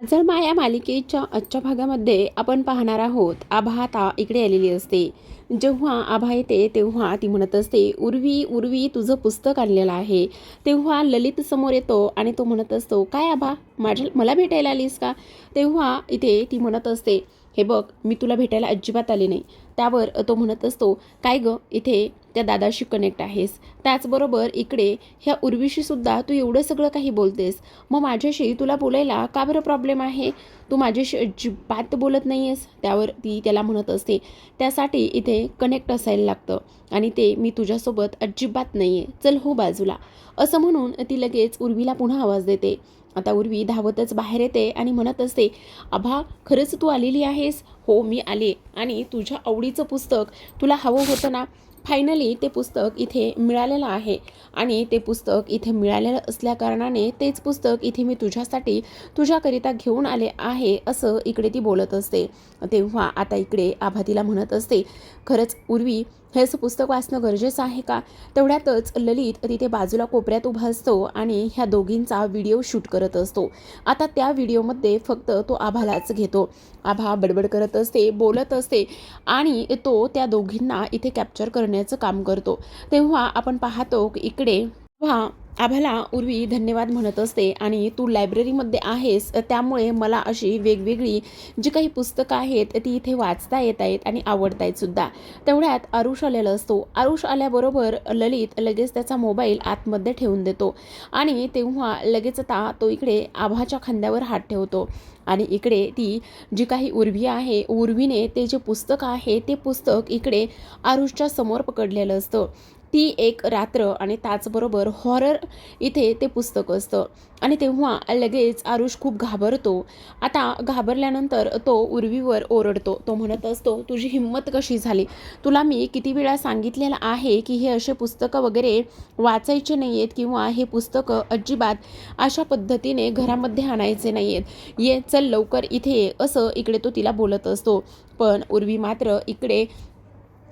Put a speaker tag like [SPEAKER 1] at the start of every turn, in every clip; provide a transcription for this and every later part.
[SPEAKER 1] जर माया मालिकेच्या आजच्या भागामध्ये आपण पाहणार आहोत. आभा आता इकडे आलेली असते. जेव्हा आभा येते तेव्हा ती म्हणत असते उर्वी उर्वी तुझं पुस्तक आणलेलं आहे. तेव्हा ललित समोर येतो आणि तो म्हणत असतो काय आभा माझ्या मला भेटायला आलीस का? तेव्हा इथे ती म्हणत असते हे बघ मी तुला भेटायला अजिबात आले नाही. त्यावर तो म्हणत असतो काय गं इथे त्या दादाशी कनेक्ट आहेस. त्याचबरोबर इकडे ह्या उर्वीशीसुद्धा तू एवढं सगळं काही बोलतेस. मग माझ्याशी तुला बोलायला का बरं प्रॉब्लेम आहे? तू माझ्याशी अजिबात बोलत नाही आहेस त्यावर ती त्याला म्हणत असते. त्यासाठी इथे कनेक्ट असायला लागतं आणि ते मी तुझ्यासोबत अजिबात नाही आहे चल हो बाजूला. असं म्हणून ती लगेच उर्वीला पुन्हा आवाज देते. आता उर्वी धावतच बाहेर येते आणि म्हणत असते आभा खरंच तू आलेली आहेस? हो मी आले. आणि तुझ्या आवडीचं पुस्तक तुला हवं होतं ना? फायनली ते पुस्तक इथे मिळालेलं आहे. आणि ते पुस्तक इथे मिळालेलं असल्याकारणाने तेच पुस्तक इथे मी तुझ्यासाठी तुझ्याकरिता घेऊन आले आहे असं इकडे ती बोलत असते. तेव्हा आता इकडे आभा तिला म्हणत असते खरंच उर्वी हे असं पुस्तक वाचणं गरजेचं आहे का? तेवढ्यातच ललित तिथे बाजूला कोपऱ्यात उभा असतो आणि ह्या दोघींचा व्हिडिओ शूट करत असतो. आता त्या व्हिडिओमध्ये फक्त तो आभालाच घेतो. आभा बडबड करत असते बोलत असते आणि तो त्या दोघींना इथे कॅप्चर करण्याचं काम करतो. तेव्हा आपण पाहतो की इकडे तेव्हा आभाला उर्वी धन्यवाद म्हणत असते आणि तू लायब्ररीमध्ये आहेस त्यामुळे मला अशी वेगवेगळी जी काही पुस्तकं आहेत ती इथे वाचता येत आहेत आणि आवडत आहेत सुद्धा. तेवढ्यात आरुष आलेला असतो. आरुष आल्याबरोबर ललित लगेच त्याचा मोबाईल आतमध्ये ठेवून देतो आणि तेव्हा लगेच आता तो इकडे आभाच्या खांद्यावर हात ठेवतो आणि इकडे ती जी काही उर्वी आहे उर्वीने ते जे पुस्तक आहे ते पुस्तक इकडे आरुषच्या समोर पकडलेलं असतं. ती एक रात्र आणि त्याचबरोबर हॉरर इथे ते पुस्तक असतं. आणि तेव्हा लगेच आरुष खूप घाबरतो. आता घाबरल्यानंतर तो उर्वीवर ओरडतो. तो म्हणत असतो तुझी हिंमत कशी झाली? तुला मी किती वेळा सांगितलेलं आहे की हे असे पुस्तकं वगैरे वाचायचे नाही आहेत किंवा हे पुस्तकं अजिबात अशा पद्धतीने घरामध्ये आणायचे नाही आहेत ये चल लवकर इथे असं इकडे तो तिला बोलत असतो. पण उर्वी मात्र इकडे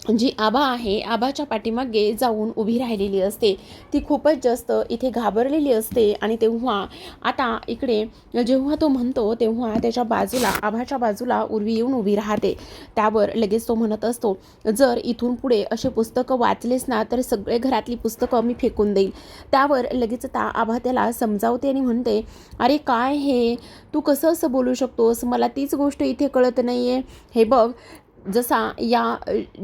[SPEAKER 1] जी आबा आहे आबाच्या पाठीमागे जाऊन उभी राहिलेली असते. ती खूपच जास्त इथे घाबरलेली असते आणि तेव्हा आता इकडे जेव्हा तो म्हणतो तेव्हा त्याच्या बाजूला आभाच्या बाजूला उर्वी येऊन उभी राहते. त्यावर लगेच तो म्हणत असतो जर इथून पुढे असे पुस्तकं वाचलेस ना तर सगळे घरातली पुस्तकं मी फेकून देईल. त्यावर लगेच आता आभा त्याला समजावते आणि म्हणते अरे काय हे? तू कसं असं बोलू शकतोस? मला तीच गोष्ट इथे कळत नाही आहे हे बघ जसा या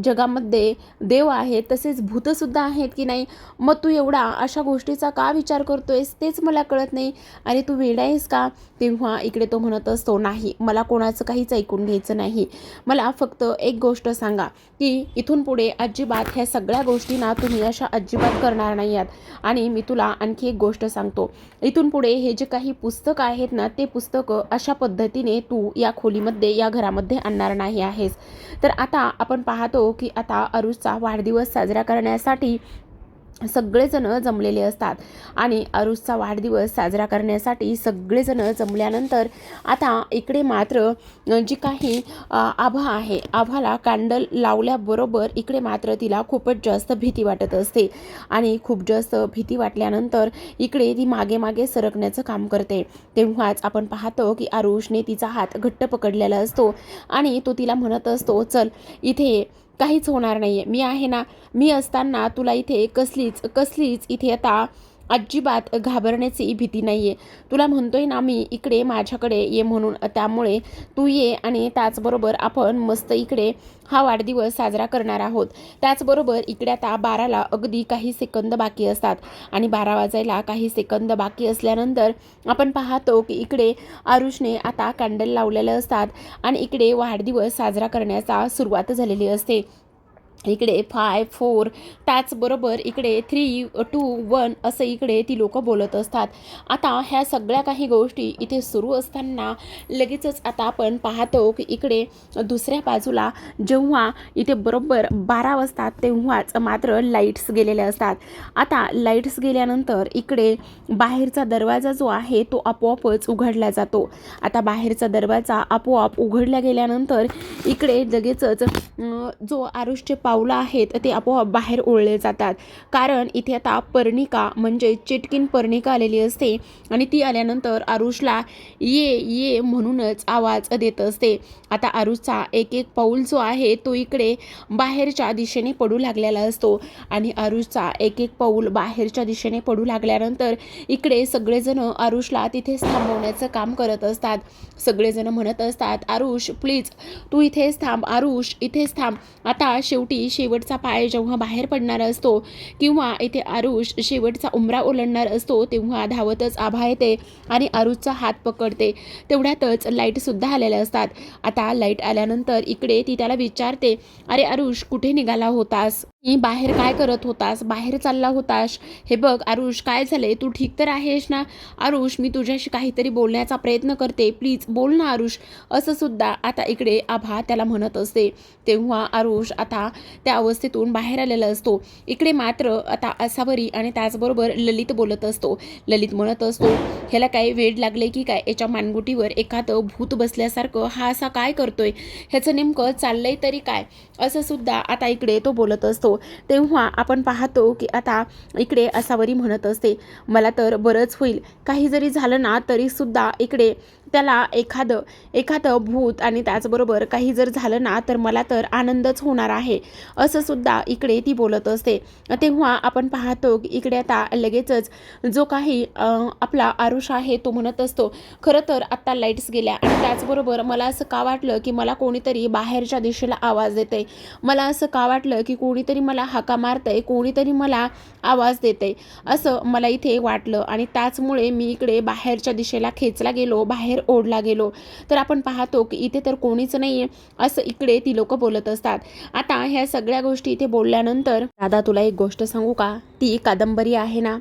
[SPEAKER 1] जगामध्ये देव आहेत तसेच भूतसुद्धा आहेत की नाही मग तू एवढा अशा गोष्टीचा का विचार करतोयस? तेच मला कळत नाही. अरे तू वेडा आहेस का? तेव्हा इकडे तो म्हणत असतो नाही मला कोणाचं काहीच ऐकून घ्यायचं नाही. मला फक्त एक गोष्ट सांगा की इथून पुढे अजिबात ह्या सगळ्या गोष्टींना तुम्ही अशा अजिबात करणार नाही आहात. आणि मी तुला आणखी एक गोष्ट सांगतो. इथून पुढे हे जे काही पुस्तकं आहेत ना ते पुस्तकं अशा पद्धतीने तू या खोलीमध्ये या घरामध्ये आणणार नाही आहेस. तर आता आपण पाहतो की आता अरुषचा वाढदिवस साजरा करण्यासाठी सगळेजणं जमलेले असतात. आणि अरुषचा वाढदिवस साजरा करण्यासाठी सगळेजणं जमल्यानंतर आता इकडे मात्र जी काही आभा आहे आभाला कॅन्डल लावल्याबरोबर इकडे मात्र तिला खूपच जास्त भीती वाटत असते. आणि खूप जास्त भीती वाटल्यानंतर इकडे ती मागे मागे सरकण्याचं काम करते. तेव्हाच आपण पाहतो की आरुषने तिचा हात घट्ट पकडलेला असतो आणि तो तिला म्हणत असतो चल इथे काहीच होणार नाही आहे मी आहे ना मी असताना तुला इथे कसलीच कसलीच इथे आता अजिबात घाबरण्याची भीती नाही आहे तुला म्हणतोय ना मी इकडे माझ्याकडे ये म्हणून त्यामुळे तू ये आणि त्याचबरोबर आपण मस्त इकडे हा वाढदिवस साजरा करणार आहोत. त्याचबरोबर इकडे आता बाराला अगदी काही सेकंद बाकी असतात आणि बारा वाजायला काही सेकंद बाकी असल्यानंतर आपण पाहतो की इकडे आरुषने आता कॅन्डल लावलेलं असतात आणि इकडे वाढदिवस साजरा करण्याचा सुरुवात झालेली असते. इकडे फाय फोर त्याचबरोबर इकडे थ्री टू वन असं इकडे ती लोक बोलत असतात. आता ह्या सगळ्या काही गोष्टी इथे सुरू असताना लगेचच आता आपण पाहतो की इकडे दुसऱ्या बाजूला जेव्हा इथे बरोबर बारा वाजतात तेव्हाच मात्र लाईट्स गेलेल्या असतात. आता लाईट्स गेल्यानंतर इकडे बाहेरचा दरवाजा जो आहे तो आपोआपच उघडला जातो. आता बाहेरचा दरवाजा आपोआप उघडला गेल्यानंतर इकडे लगेचच जो आरुष्य पावलं आहेत ते आपोआप बाहेर ओढले जातात. कारण इथे आता पर्णिका म्हणजे चिटकीन पर्णिका आलेली असते आणि ती आल्यानंतर आरुषला ये ये म्हणूनच आवाज देत असते. आता आरुषचा एक एक पाऊल जो आहे तो इकडे बाहेरच्या दिशेने पडू लागलेला असतो आणि आरुषचा एक एक पाऊल बाहेरच्या दिशेने पडू लागल्यानंतर इकडे सगळेजण आरुषला तिथेच थांबवण्याचं काम करत असतात. सगळेजण म्हणत असतात आरुष प्लीज तू इथेच थांब आरुष इथेच थांब. आता शेवटी शेवटचा पाय जेव्हा बाहेर पडणार असतो किंवा इथे आरुष शेवटचा उमरा ओलांडणार असतो तेव्हा धावतच आभा येते आणि आरुषचा हात पकडते. तेवढ्यातच लाईटसुद्धा आलेल्या असतात. आता लाइट आल्यानंतर इकडे ती त्याला विचारते अरे आरुष कुठे निघाला होतास? मी बाहेर काय करत होतास? बाहेर चालला होतास? हे बघ आरुष काय झालंय? तू ठीक तर आहेस ना? आरुष मी तुझ्याशी काहीतरी बोलण्याचा प्रयत्न करते. प्लीज बोल ना आरुष. असं सुद्धा आता इकडे आभा त्याला म्हणत असते. तेव्हा आरुष आता त्या अवस्थेतून बाहेर आलेला असतो. इकडे मात्र आता असावरी आणि त्याचबरोबर ललित बोलत असतो. ललित म्हणत असतो ह्याला काय वेळ लागले की काय? याच्या मानगुटीवर एखादं भूत बसल्यासारखं हा असा काय करतोय? ह्याचं नेमकं चाललंय तरी काय? असं सुद्धा आता इकडे तो बोलत असतो. तेव्हा आपण पाहतो की आता इकडे असावरी म्हणत असते. मला तर बरंच होईल. काही जरी झालं ना तरीसुद्धा इकडे त्याला एखादं एखादं भूत आणि त्याचबरोबर काही जर झालं ना तर मला तर आनंदच होणार आहे. असं सुद्धा इकडे ती बोलत असते. तेव्हा आपण पाहतो की इकडे आता लगेचच जो काही आपला आरुष आहे तो म्हणत असतो खरं तर आत्ता लाईट्स गेल्या आणि त्याचबरोबर मला असं का वाटलं की मला कोणीतरी बाहेरच्या दिशेला आवाज देते मला असं का वाटलं की कोणीतरी मला हाका मारतंय? कोणीतरी मला आवाज देते असं मला इथे वाटलं आणि त्याचमुळे मी इकडे बाहेरच्या दिशेला खेचला गेलो. बाहेर ओढला गेलो. तर आपण पाहतो की इथे तर कोणीच नाही आहे असं इकडे ती लोक बोलत असतात. आता ह्या सगळ्या गोष्टी इथे बोलल्यानंतर दादा तुला एक गोष्ट सांगू का? ती कादंबरी आहे ना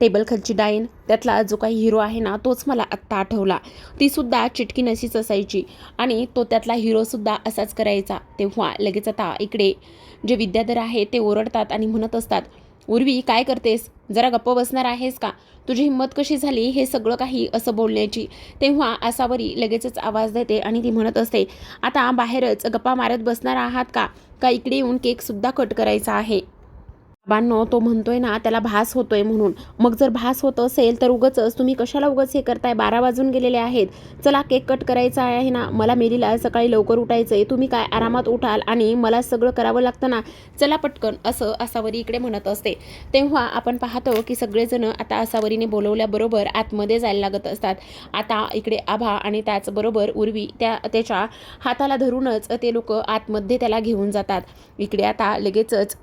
[SPEAKER 1] टेबल खालची डाईन त्यातला जो काही हिरो आहे ना तोच मला आत्ता आठवला. तीसुद्धा चिटकी नशीच असायची आणि तो त्यातला हिरोसुद्धा असाच करायचा. तेव्हा लगेच आता इकडे जे विद्याधर आहे ते ओरडतात आणि म्हणत असतात उर्वी काय करतेस? जरा गप्प बसणार आहेस का? तुझी हिंमत कशी झाली? हे सगळं काही असं बोलण्याची. तेव्हा आसावरी लगेचच आवाज देते आणि ती म्हणत असते आता बाहेरच गप्पा मारत बसणार आहात का? का इकडे येऊन केकसुद्धा कट करायचा आहे? बाबांनो तो म्हणतोय ना त्याला भास होतोय म्हणून. मग जर भास होत असेल तर उगच तुम्ही कशाला उगच हे करताय? बारा वाजून गेलेले आहेत. चला केक कट करायचा आहे ना. मला मेलीला सकाळी लवकर उठायचं आहे तुम्ही काय आरामात उठाल आणि मला सगळं करावं लागतं ना? चला पटकन असं असावरी इकडे म्हणत असते. तेव्हा आपण पाहतो की सगळेजण आता असावरीने बोलवल्याबरोबर आतमध्ये जायला लागत असतात. आता इकडे आभा आणि त्याचबरोबर उर्वी त्या त्याच्या हाताला धरूनच ते लोक आतमध्ये त्याला घेऊन जातात. इकडे आता लगेचच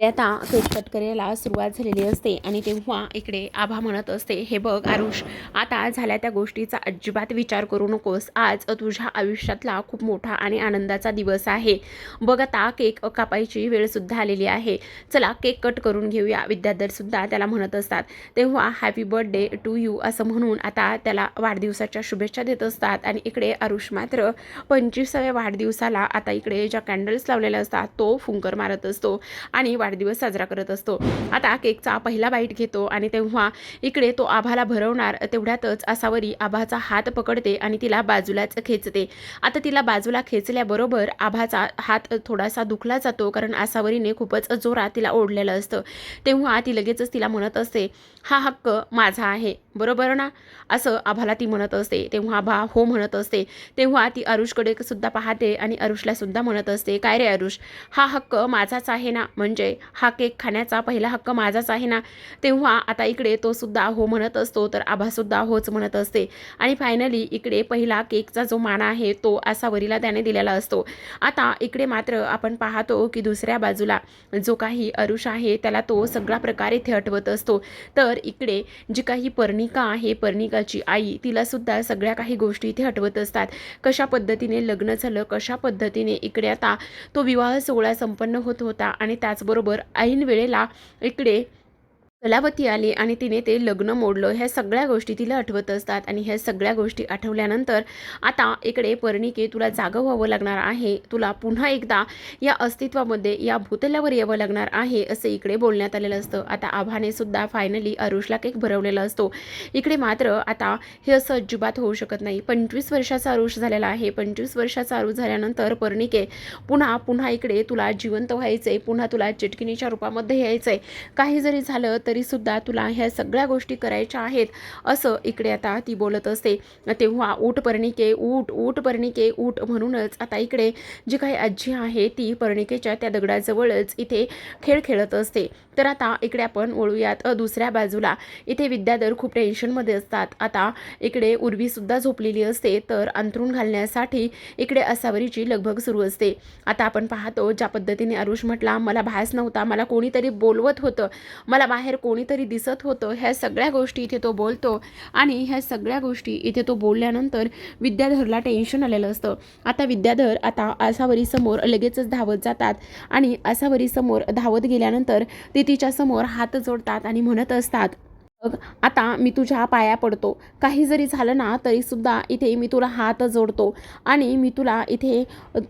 [SPEAKER 1] आता केक कट करायला सुरुवात झालेली असते आणि तेव्हा इकडे आभा म्हणत असते हे बघ आरुष आता झाल्या त्या गोष्टीचा अजिबात विचार करू नकोस. आज तुझ्या आयुष्यातला खूप मोठा आणि आनंदाचा दिवस आहे. बघ आता केक कापायची वेळसुद्धा आलेली आहे. चला केक कट करून घेऊया. विद्याधरसुद्धा त्याला म्हणत असतात. तेव्हा हॅपी बर्थडे टू यू असं म्हणून आता त्याला वाढदिवसाच्या शुभेच्छा देत असतात आणि इकडे आरुष मात्र पंचवीसाव्या वाढदिवसाला आता इकडे ज्या कॅन्डल्स लावलेल्या असतात तो फुंकर मारत असतो आणि वाढदिवस साजरा करत असतो. आता केकचा पहिला बाईट घेतो आणि तेव्हा इकडे तो आभाला भरवणार तेवढ्यातच आसावरी आभाचा हात पकडते आणि तिला बाजूलाच खेचते. आता तिला बाजूला खेचल्याबरोबर आभाचा हात थोडासा दुखला जातो कारण आसावरीने खूपच जोरात तिला ओढलेलं असतं. तेव्हा ती लगेचच तिला म्हणत असते हा हक्क माझा आहे. बरोबर ना? असं आभाला ती म्हणत असते. तेव्हा आभा हो म्हणत असते. तेव्हा ती अरुषकडे सुद्धा पाहते आणि अरुषला सुद्धा म्हणत असते काय रे अरुष? हा हक्क माझाच आहे ना? म्हणजे हा केक खाण्याचा पहिला हक्क माझाच आहे ना? तेव्हा आता इकडे तो सुद्धा हो म्हणत असतो तर आभासुद्धा होच म्हणत असते. आणि फायनली इकडे पहिला केकचा जो माना आहे तो आसावरीला त्याने दिलेला असतो. आता इकडे मात्र आपण पाहतो की दुसऱ्या बाजूला जो काही अरुष आहे त्याला तो सगळ्या प्रकारे इथे आठवत असतो. तर इकडे जी काही पर्णिका आहे पर्णिकाची आई तिला सुद्धा सगळ्या काही गोष्टी इथे आठवत असतात. कशा पद्धतीने लग्न झालं कशा पद्धतीने इकडे आता तो विवाह सोहळा संपन्न होत होता आणि त्याचबरोबर ऐन वेळेला इकडे कलावती आली आणि तिने ते लग्न मोडलं. ह्या सगळ्या गोष्टी तिला आठवत असतात आणि ह्या सगळ्या गोष्टी आठवल्यानंतर आता इकडे पर्णिके तुला जागं व्हावं लागणार आहे. तुला पुन्हा एकदा या अस्तित्वामध्ये या भूतलावर यावं लागणार आहे असं इकडे बोलण्यात आलेलं असतं. आता आभाने सुद्धा फायनली अरुषला केक भरवलेला असतो. इकडे मात्र आता हे असं अजिबात होऊ शकत नाही. पंचवीस वर्षाचा अरुष झालेला आहे. पंचवीस वर्षाचा अरुष झाल्यानंतर पर्णिके पुन्हा पुन्हा इकडे तुला जिवंत व्हायचंय. पुन्हा तुला चिटकिनीच्या रूपामध्ये यायचंय. काही जरी झालं तरी सुद्धा तुला ह्या सगळ्या गोष्टी करायच्या आहेत. असं इकडे आता ती बोलत असते. तेव्हा ऊट पर्णिके ऊट ऊट पर्णिके ऊट म्हणूनच आता इकडे जी काही आजी आहे ती पर्णिकेच्या त्या दगडाजवळच इथे खेळ खेळत असते. तर आता इकडे आपण वळूयात अ, दुसऱ्या बाजूला. इथे विद्याधर खूप टेन्शनमध्ये असतात. आता इकडे उर्वीसुद्धा झोपलेली असते तर अंथरून घालण्यासाठी इकडे असावरीची लगभग सुरू असते. आता आपण पाहतो ज्या पद्धतीने अरुष म्हटला मला भास नव्हता मला कोणीतरी बोलवत होतं मला बाहेर कोणीतरी दिसत होतं ह्या सगळ्या गोष्टी इथे तो बोलतो. आणि ह्या सगळ्या गोष्टी इथे तो बोलल्यानंतर विद्याधरला टेन्शन आलेलं असतं. आता विद्याधर आता आसावरीसमोर लगेचच धावत जातात. आणि आसावरीसमोर धावत गेल्यानंतर तिथे तिच्या समोर हात जोडतात आणि म्हणत असतात मग आता मी तुझ्या पाया पडतो. काही जरी झालं ना तरीसुद्धा इथे मी तुला हात जोडतो आणि मी तुला इथे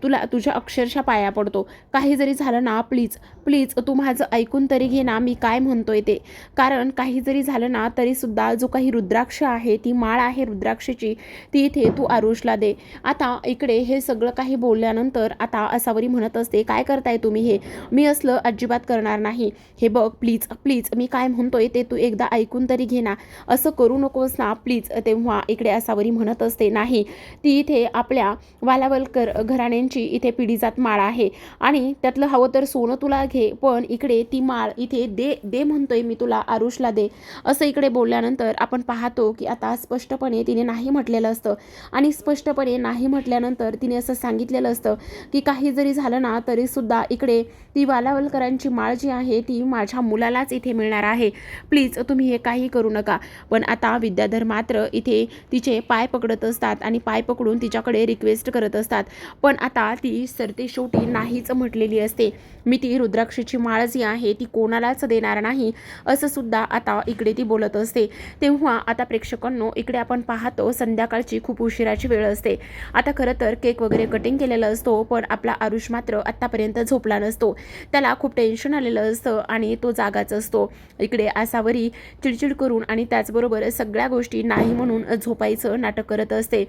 [SPEAKER 1] तुला तुझ्या अक्षरशः पाया पडतो. काही जरी झालं ना प्लीज प्लीज तू माझं ऐकून तरी घे ना मी काय म्हणतोय ते. कारण काही जरी झालं ना तरीसुद्धा जो काही रुद्राक्ष आहे ती माळ आहे रुद्राक्षची ती इथे तू आरुषला दे. आता इकडे हे सगळं काही बोलल्यानंतर आता असावरी म्हणत असते काय करताय तुम्ही हे? मी असलं अजिबात करणार नाही. हे बघ प्लीज प्लीज मी काय म्हणतोय ते तू एकदा ऐकून तरी घे ना. असं करू नकोस ना प्लीज तेव्हा इकडे असावरी म्हणत असते नाही ती इथे आपल्या वालावलकर घराण्यांची इथे पिढीजात माळ आहे आणि त्यातलं हवं तर सोनं तुला घे पण इकडे ती माळ इथे दे दे म्हणतोय मी तुला आरुषला दे. असं इकडे बोलल्यानंतर आपण पाहतो की आता स्पष्टपणे तिने नाही म्हटलेलं असतं. आणि स्पष्टपणे नाही म्हटल्यानंतर तिने असं सांगितलेलं असतं की काही जरी झालं ना तरीसुद्धा इकडे ती वालावलकरांची माळ जी आहे ती माझ्या मुलालाच इथे मिळणार आहे. प्लीज तुम्ही हे काही करू नका. पण आता विद्याधर मात्र इथे तिचे पाय पकडत असतात आणि पाय पकडून तिच्याकडे रिक्वेस्ट करत असतात. पण आता ती सरते शेवटी नाहीच म्हटलेली असते. मी ती रुद्राक्षची माळ जी आहे ती कोणालाच देणार नाही असं सुद्धा आता इकडे ती बोलत असते. तेव्हा आता प्रेक्षकांनो इकडे आपण पाहतो संध्याकाळची खूप उशिराची वेळ असते. आता खरं तर केक वगैरे कटिंग केलेला असतो पण आपला आरुष मात्र आत्तापर्यंत झोपला नसतो. त्याला खूप टेन्शन आलेलं असतं आणि तो जागाच असतो. इकडे आसावरी चिडचिड करून आणि त्याचबरोबर सगळ्या गोष्टी नाही म्हणून झोपायचं नाटक करत असते.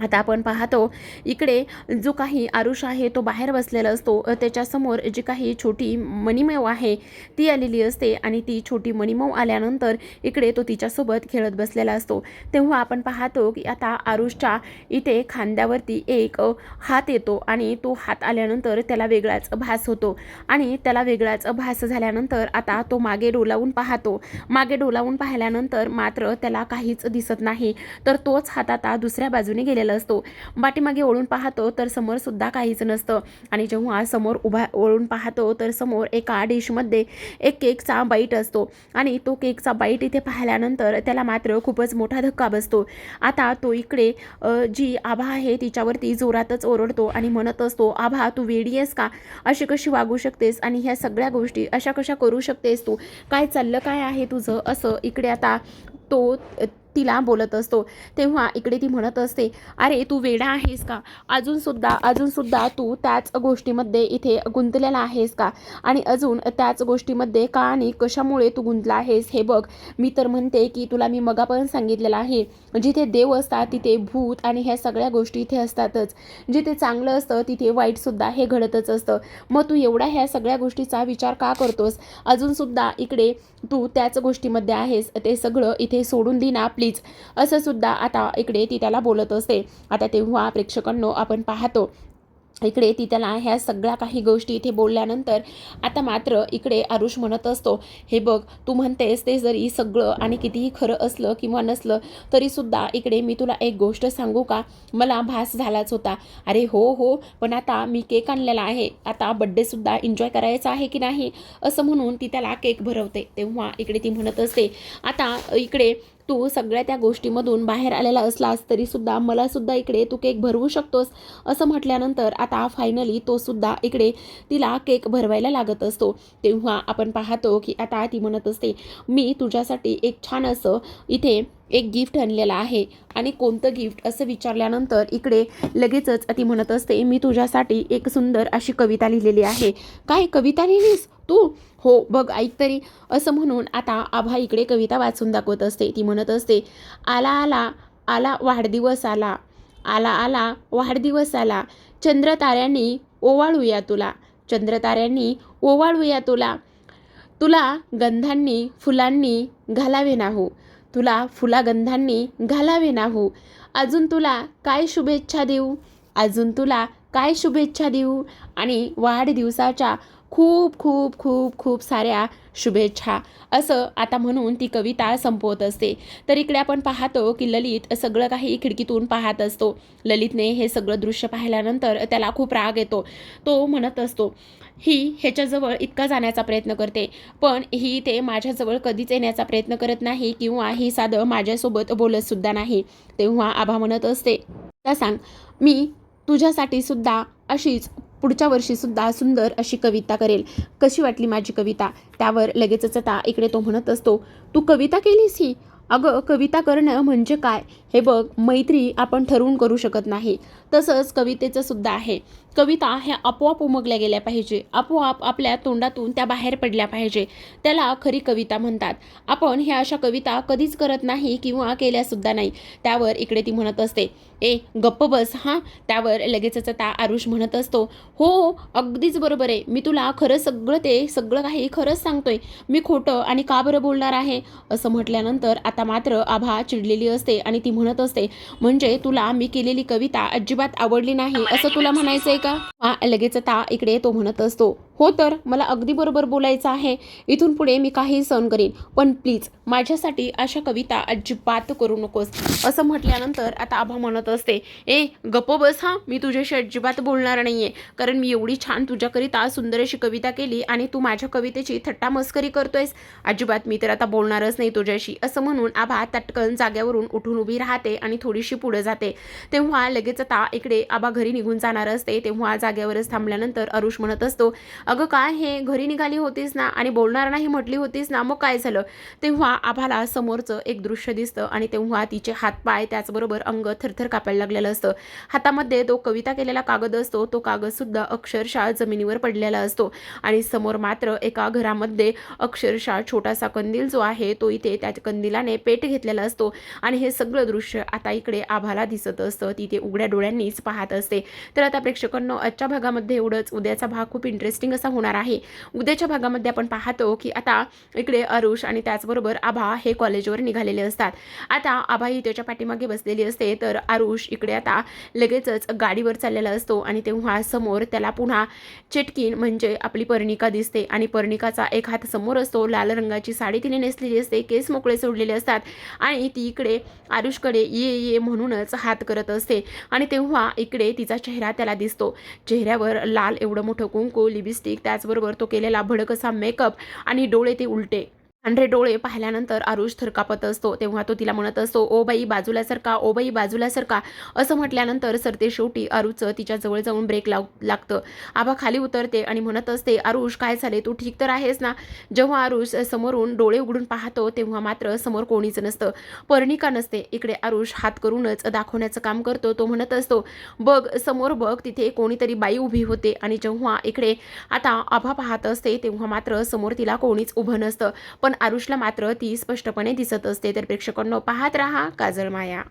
[SPEAKER 1] आता आपण पाहतो इकडे जो काही आरुष आहे तो बाहेर बसलेला असतो. त्याच्यासमोर जी काही छोटी मणिमव आहे ती आलेली असते आणि ती छोटी मणिमव आल्यानंतर इकडे तो तिच्यासोबत खेळत बसलेला असतो. तेव्हा आपण पाहतो की आता आरुषच्या इथे खांद्यावरती एक हात येतो आणि तो हात आल्यानंतर त्याला वेगळाच भास होतो. आणि त्याला वेगळाच भास झाल्यानंतर आता तो मागे डोलावून पाहतो. मागे डोलावून पाहिल्यानंतर मात्र त्याला काहीच दिसत नाही. तर तोच हात आता दुसऱ्या बाजूने गेलेला असतो. पाठीमागे ओळून पाहतो तर समोर सुद्धा काहीच नसतं. आणि जेव्हा समोर उभा ओळून पाहतो तर समोर एका डिशमध्ये एक केकचा बाईट असतो. आणि तो केकचा बाईट इथे पाहिल्यानंतर त्याला मात्र खूपच मोठा धक्का बसतो. आता तो इकडे जी आभा आहे तिच्यावरती जोरातच ओरडतो आणि म्हणत असतो आभा तू वेडी आहेस का? अशी कशी वागू शकतेस? आणि ह्या सगळ्या गोष्टी अशा कशा करू शकतेस तू? काय चाललं काय आहे तुझं? असं इकडे आता तो तिला बोलत असतो. तेव्हा इकडे ती म्हणत असते अरे तू वेडा आहेस का? अजूनसुद्धा अजूनसुद्धा तू त्याच गोष्टीमध्ये इथे गुंतलेला आहेस का? आणि अजून त्याच गोष्टीमध्ये का आणि कशामुळे तू गुंतला आहेस? हे बघ मी तर म्हणते की तुला मी मगापर्यंत सांगितलेलं आहे. जिथे देव असतात तिथे भूत आणि ह्या सगळ्या गोष्टी इथे असतातच. जिथे चांगलं असतं तिथे वाईटसुद्धा हे घडतच असतं. मग तू एवढा ह्या सगळ्या गोष्टीचा विचार का करतोस? अजूनसुद्धा इकडे तू त्याच गोष्टीमध्ये आहेस. ते सगळं इथे सोडून दे ना प्लीज. असं सुद्धा आता इकडे ती त्याला बोलत असते. आता तेव्हा प्रेक्षकांनो आपण पाहतो इकडे ती त्याला ह्या सगळ्या काही गोष्टी इथे बोलल्यानंतर आता मात्र इकडे आरुष म्हणत असतो हे बघ तू म्हणतेस ते जरी सगळं आणि कितीही खरं असलं किंवा नसलं तरीसुद्धा इकडे मी तुला एक गोष्ट सांगू का? मला भास झालाच होता. अरे हो हो पण आता मी केक आणलेला आहे. आता बड्डेसुद्धा एन्जॉय करायचा आहे की नाही? असं म्हणून ती त्याला केक भरवते. तेव्हा इकडे ती म्हणत असते आता इकडे तू सगळ्या त्या गोष्टीमधून बाहेर आलेला असलास तरीसुद्धा मलासुद्धा इकडे तू केक भरवू शकतोस असं म्हटल्यानंतर आता फायनली तो सुद्धा इकडे तिला केक भरवायला लागत असतो. तेव्हा आपण पाहतो की आता ती म्हणत असते मी तुझ्यासाठी एक छान असं इथे एक गिफ्ट आणलेलं आहे. आणि कोणतं गिफ्ट असं विचारल्यानंतर इकडे लगेचच ती म्हणत असते मी तुझ्यासाठी एक सुंदर अशी कविता लिहिलेली आहे. काय कविता लिहिलीस? तू हो बघ ऐक तरी. असं म्हणून आता आभा इकडे कविता वाचून दाखवत असते. ती म्हणत असते आला आला आला वाढदिवस आला. आला आला वाढदिवस आला. चंद्रताऱ्यांनी ओवाळूया तुला. चंद्रताऱ्यांनी ओवाळूया तुला. तुला गंधांनी फुलांनी घालावे नाहू. तुला फुलागंधांनी घालावे नाहू. अजून तुला काय शुभेच्छा देऊ? अजून तुला काय शुभेच्छा देऊ? आणि वाढदिवसाच्या खूप खूप खूप खूप साऱ्या शुभेच्छा. असं आता म्हणून ती कविता संपवत असते. तर इकडे आपण पाहतो की ललित सगळं काही खिडकीतून पाहत असतो. ललितने हे सगळं दृश्य पाहिल्यानंतर त्याला खूप राग येतो. तो म्हणत असतो ही ह्याच्याजवळ इतका जाण्याचा प्रयत्न करते. पण ही ते माझ्याजवळ कधीच येण्याचा प्रयत्न करत नाही किंवा ही साधं माझ्यासोबत बोलतसुद्धा नाही तेव्हा आभा म्हणत असते. तर सांग मी तुझ्यासाठी सुद्धा अशीच पुढच्या वर्षीसुद्धा सुंदर अशी कविता करेल. कशी वाटली माझी कविता? त्यावर लगेचच आता इकडे तो म्हणत असतो तू कविता केलीस ही? अगं कविता करणं म्हणजे काय? हे बघ मैत्री आपण ठरवून करू शकत नाही. तसंच कवितेचं सुद्धा आहे. कविता ह्या आपोआप उमगल्या गेल्या पाहिजे. आपोआप आपल्या तोंडातून त्या बाहेर पडल्या पाहिजे. त्याला खरी कविता म्हणतात. आपण ह्या अशा कविता कधीच करत नाही किंवा केल्यासुद्धा नाही. त्यावर इकडे ती म्हणत असते. ए गप्प बस हां? त्यावर लगेचच ता आरुष म्हणत असतो. हो, हो अगदीच बरोबर आहे. मी तुला खरं सगळं ते सगळं काही खरंच सांगतोय. मी खोटं आणि का बरं बोलणार आहे? असं म्हटल्यानंतर आता मात्र आभा चिडलेली असते आणि ती म्हणत असते म्हणजे तुला मी केलेली कविता अजिबात आवडली नाही असं तुला म्हणायचंय का? हा लगेच आता इकडे तो म्हणत असतो हो तर मला अगदी बरोबर बोलायचं आहे. इथून पुढे मी काही सहन करीन. पण प्लीज माझ्यासाठी अशा कविता अजिबात करू नकोस. असं म्हटल्यानंतर आता आभा म्हणत असते ए गप्प बस हा. मी तुझ्याशी अजिबात बोलणार नाही आहे कारण मी एवढी छान तुझ्याकरिता सुंदर अशी कविता केली आणि तू माझ्या कवितेची थट्टा मस्करी करतोयस. अजिबात मी तर आता बोलणारच नाही तुझ्याशी. असं म्हणून आभा तटकन जाग्यावरून उठून उभी राहते आणि थोडीशी पुढे जाते. तेव्हा लगेच आता इकडे आबा घरी निघून जाणार असते. तेव्हा जाग्यावरच थांबल्यानंतर अरुष म्हणत असतो अगं काय हे घरी निघाली होतीस ना आणि बोलणार नाही म्हटली होतीस ना मग काय झालं? तेव्हा आभाला समोरचं एक दृश्य दिसतं आणि तेव्हा तिचे हातपाय त्याचबरोबर अंग थरथर कापायला लागलेलं असतं. हातामध्ये तो कविता केलेला कागद असतो तो कागदसुद्धा अक्षरशः जमिनीवर पडलेला असतो आणि समोर मात्र एका घरामध्ये अक्षरशः छोटासा कंदील जो आहे तो इथे त्या कंदिलाने पेट घेतलेला असतो आणि हे सगळं दृश्य आता इकडे आभाला दिसत असतं. ती ते उघड्या डोळ्यांनीच पाहत असते. तर आता प्रेक्षकांनो आजच्या भागामध्ये एवढंच. उद्याचा भाग खूप इंटरेस्टिंग असा होणार आहे. उद्याच्या भागामध्ये आपण पाहतो की आता इकडे अरुष आणि त्याचबरोबर आभा हे कॉलेजवर निघालेले असतात. आता आभा ही त्याच्या पाठीमागे बसलेली असते तर आरुष इकडे आता लगेचच गाडीवर चाललेला असतो आणि तेव्हा समोर त्याला पुन्हा चेटकीन म्हणजे आपली पर्णिका दिसते आणि पर्णिकाचा एक हात समोर असतो लाल रंगाची साडी तिने नेसलेली असते केस मोकळे सोडलेले असतात आणि ती इकडे आरुषकडे ये ये म्हणूनच हात करत असते. आणि तेव्हा इकडे तिचा चेहरा त्याला दिसतो. चेहऱ्यावर लाल एवढं मोठं कुंकू लिपस्टिक त्याचबरोबर तो केलेला भडकसा मेकअप आणि डोळे ते उलटे. पांढरे डोळे पाहिल्यानंतर आरुष थरकापत असतो. तेव्हा तो तिला म्हणत असतो ओ बाई बाजूला सरका ओ बाई बाजूला सरका असं म्हटल्यानंतर सरते शेवटी आरुचं तिच्या जवळ जाऊन ब्रेक लाव लागतं. आबा खाली उतरते आणि म्हणत असते आरुष काय झाले तू ठीक तर आहेस ना? जेव्हा आरुष समोरून डोळे उघडून पाहतो तेव्हा मात्र समोर कोणीच नसतं. पर्णिका नसते. इकडे आरुष हात करूनच दाखवण्याचं काम करतो. तो म्हणत असतो बघ समोर बघ तिथे कोणीतरी बाई उभी होते. आणि जेव्हा इकडे आता आभा पाहत असते तेव्हा मात्र समोर तिला कोणीच उभं नसतं. पण पण आरुषला मात्र ती स्पष्टपणे दिसत असते. तर प्रेक्षकांनो पाहत राहा काजळ माया.